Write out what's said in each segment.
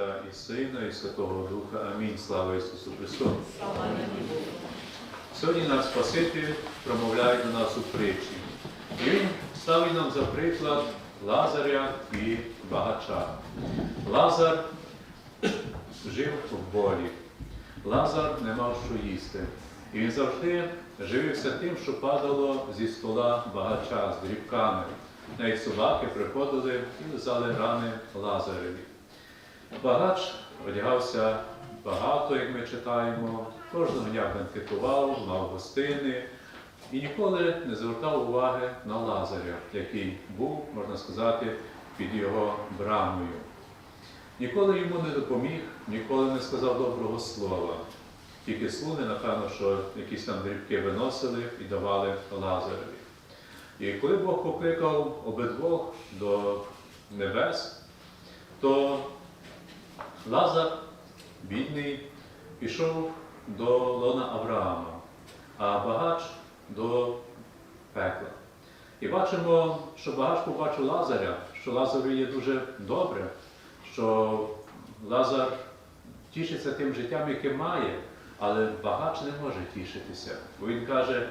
Отця і Сина, і Святого Духа. Амінь. Слава Ісусу Христу. Сьогодні наш Спаситель промовляє до нас у притчі. І Він ставить нам за приклад Лазаря і багача. Лазар жив в болі. Лазар не мав що їсти. І він завжди живився тим, що падало зі стола багача з дрібками. Навіть собаки приходили і лизали рани Лазареві. Багач одягався багато, як ми читаємо, кожного дня бенкетував, мав гостини і ніколи не звертав уваги на Лазаря, який був, можна сказати, під його брамою. Ніколи йому не допоміг, ніколи не сказав доброго слова. Тільки слуги, напевно, що якісь там дрібки виносили і давали Лазареві. І коли Бог покликав обидвох до небес, то Лазар, бідний, пішов до лона Авраама, а багач до пекла. І бачимо, що багач побачив Лазаря, що Лазару є дуже добре, що Лазар тішиться тим життям, яке має, але багач не може тішитися. Бо він каже,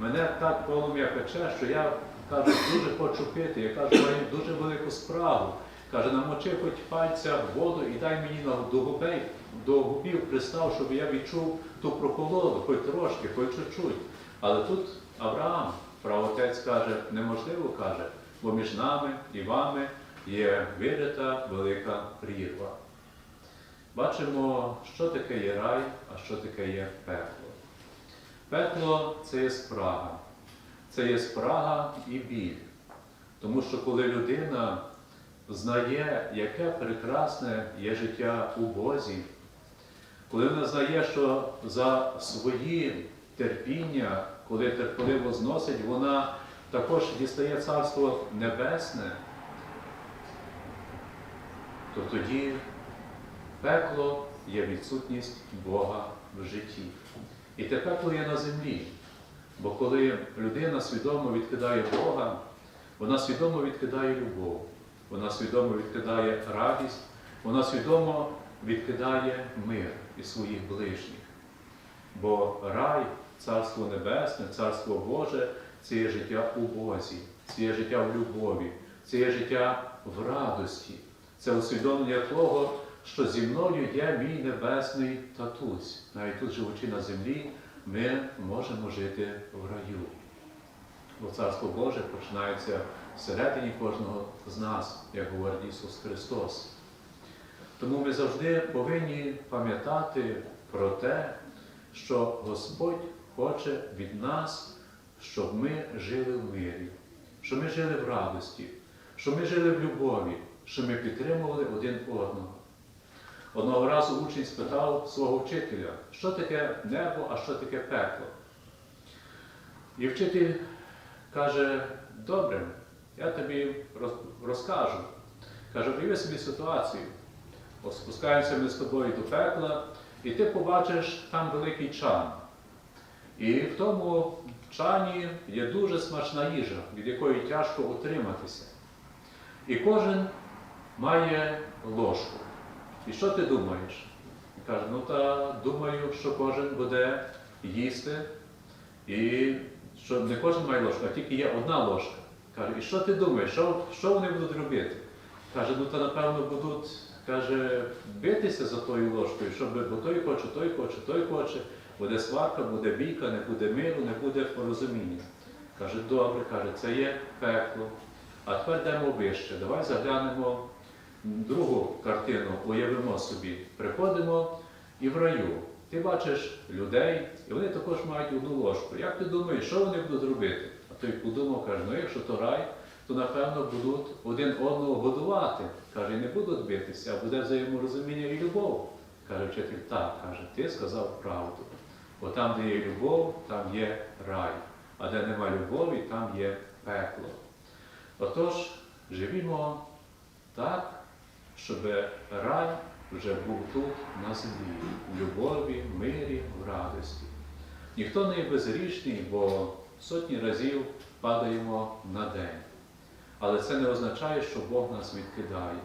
мене так полум'я пече, що я каже, дуже хочу пити, я кажу, маю дуже велику справу. Каже, намочи хоч пальця в воду і дай мені до губей, до губів пристав, щоб я відчув ту прохолоду, хоч трошки, хоч чуть-чуть. Але тут Авраам, правотець каже, неможливо каже, бо між нами і вами є вирита велика прірва. Бачимо, що таке є рай, а що таке є пекло. Пекло це є спрага. Це є спрага і біль. Тому що коли людина знає, яке прекрасне є життя у Бозі, коли вона знає, що за свої терпіння, коли терпеливо зносить, вона також дістає Царство Небесне, то тоді пекло є відсутність Бога в житті. І те пекло є на землі. Бо коли людина свідомо відкидає Бога, вона свідомо відкидає любов, вона свідомо відкидає радість, вона свідомо відкидає мир і своїх ближніх. Бо рай, Царство Небесне, Царство Боже це є життя у Бозі, це є життя в любові, це є життя в радості, це усвідомлення того, що зі мною є мій небесний татусь. Навіть тут, живучи на землі, ми можемо жити в раю. Бо Царство Боже починається всередині кожного з нас, як говорить Ісус Христос. Тому ми завжди повинні пам'ятати про те, що Господь хоче від нас, щоб ми жили в мирі, щоб ми жили в радості, щоб ми жили в любові, щоб ми підтримували один одного. Одного разу учень спитав свого вчителя, що таке небо, а що таке пекло. І вчитель каже, добре, я тобі розкажу. Каже, уяви собі ситуацію. Ось Спускаємося ми з тобою до пекла, і ти побачиш там великий чан. І в тому чані є дуже смачна їжа, від якої тяжко утриматися. І кожен має ложку. І що ти думаєш? Каже, ну та думаю, що кожен буде їсти, і що не кожен має ложку, а тільки є одна ложка. Каже, і що ти думаєш, що, що вони будуть робити? Каже, ну та напевно будуть каже, битися за тою ложкою, щоб бо той хоче, той хоче, той хоче, буде сварка, буде бійка, не буде миру, не буде порозуміння. Каже, добре, каже, це є пекло. А тепер йдемо вище. Давай заглянемо другу картину, уявимо собі. Приходимо і в раю. Ти бачиш людей, і вони також мають одну ложку. Як ти думаєш, що вони будуть робити? Той подумав, каже, ну якщо то рай, то напевно будуть один одного годувати. Каже, не будуть битися, а буде взаєморозуміння і любов. Каже вчитель, так, каже, ти сказав правду. Бо там, де є любов, там є рай. А де нема любові, там є пекло. Отож, живімо так, щоб рай вже був тут, на землі, в любові, в мирі, в радості. Ніхто не є безгрішний, бо сотні разів падаємо на день. Але це не означає, що Бог нас відкидає.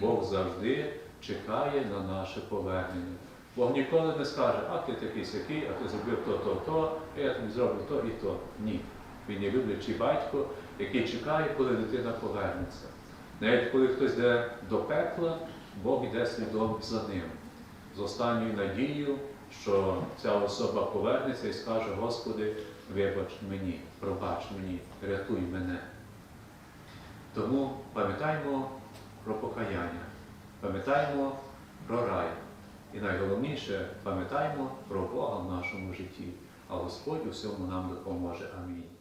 Бог завжди чекає на наше повернення. Бог ніколи не скаже, а ти такий сякий, а ти зробив то, то, то, а я тобі зроблю то і то. Ні. Він є люблячий батько, який чекає, коли дитина повернеться. Навіть коли хтось йде до пекла, Бог йде слідом за ним, з останньою надією, що ця особа повернеться і скаже, Господи, вибач мені, пробач мені, рятуй мене. Тому пам'ятаймо про покаяння, пам'ятаймо про рай. І найголовніше, пам'ятаймо про Бога в нашому житті, а Господь у всьому нам допоможе. Амінь.